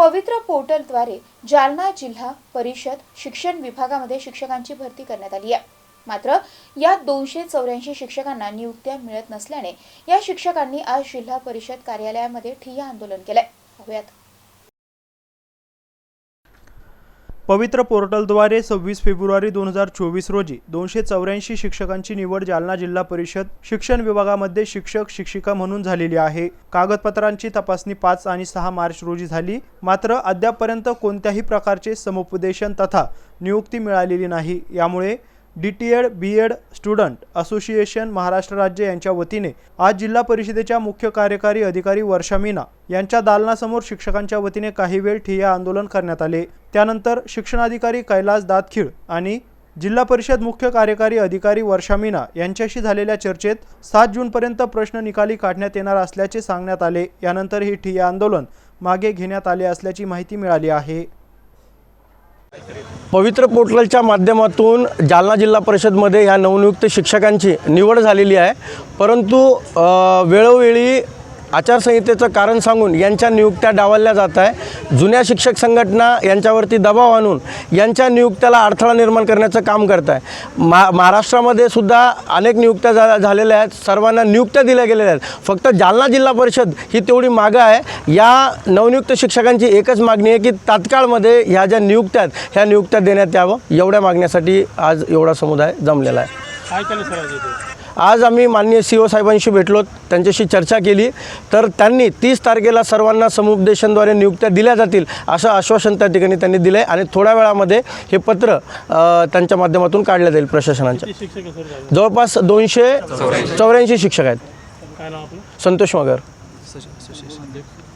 पवित्र पोर्टलद्वारे जालना जिल्हा परिषद शिक्षण विभागामध्ये शिक्षकांची भरती करण्यात आली आहे. मात्र या दोनशे चौऱ्याऐंशी शिक्षकांना नियुक्त्या मिळत नसल्याने या शिक्षकांनी आज जिल्हा परिषद कार्यालयामध्ये ठिय्या आंदोलन केलंय. पवित्र पोर्टलद्वारे सव्वीस फेब्रुवारी दोन हजार चोवीस रोजी दोनशे चौऱ्याऐंशी शिक्षकांची निवड जालना जिल्हा परिषद शिक्षण विभागामध्ये शिक्षक शिक्षिका म्हणून झालेली आहे. कागदपत्रांची तपासणी पाच आणि सहा मार्च रोजी झाली. मात्र अद्यापपर्यंत कोणत्याही प्रकारचे समुपदेशन तथा नियुक्ती मिळालेली नाही. यामुळे D T Ed B Ed student association Maharashtra राज्य यांच्या वतीने आज जिल्हा परिषदेच्या मुख्य कार्यकारी अधिकारी वर्षा मीना यांच्या दालनासमोर शिक्षकांच्या वतीने काही वेळ ठिय्या आंदोलन करण्यात आले. त्यानंतर शिक्षणाधिकारी कैलास दातखिळ आणि जिल्हा परिषद मुख्य कार्यकारी अधिकारी वर्षा मीना यांच्याशी झालेल्या चर्चेत सात जूनपर्यंत प्रश्न निकाली काढण्यात येणार असल्याचे सांगण्यात आले. यानंतर ही ठिय्या आंदोलन मागे घेण्यात आले असल्याची माहिती मिळाली आहे. पवित्र पोर्टलच्या माध्यमातून जालना जिल्हा परिषदमध्ये ह्या नवनियुक्त शिक्षकांची निवड झालेली आहे. परंतु वेळोवेळी आचारसंहितेचं कारण सांगून यांच्या नियुक्त्या डावलल्या जात आहे. जुन्या शिक्षक संघटना यांच्यावरती दबाव आणून यांच्या नियुक्त्याला अडथळा निर्माण करण्याचं काम करत आहे. मा महाराष्ट्रामध्ये सुद्धा अनेक नियुक्त्या झा झालेल्या आहेत. सर्वांना नियुक्त्या दिल्या गेलेल्या आहेत. फक्त जालना जिल्हा परिषद ही तेवढी मागं आहे. या नवनियुक्त शिक्षकांची एकच मागणी आहे की तात्काळमध्ये ह्या ज्या नियुक्त्या आहेत ह्या नियुक्त्या देण्यात यावं. एवढ्या मागण्यासाठी आज एवढा समुदाय जमलेला आहे. काय केलं सर आज आम्ही माननीय सी ओ साहेबांशी भेटलो त्यांच्याशी चर्चा केली. तर त्यांनी तीस तारखेला सर्वांना समुपदेशनद्वारे नियुक्त्या दिल्या जातील असं आश्वासन त्या ठिकाणी त्यांनी दिलं आहे आणि थोड्या वेळामध्ये हे पत्र त्यांच्या माध्यमातून काढलं जाईल प्रशासनाच्या? जवळपास दोनशे चौऱ्याऐंशी. शिक्षक आहेत. काय नाव आपलं? संतोष मगर.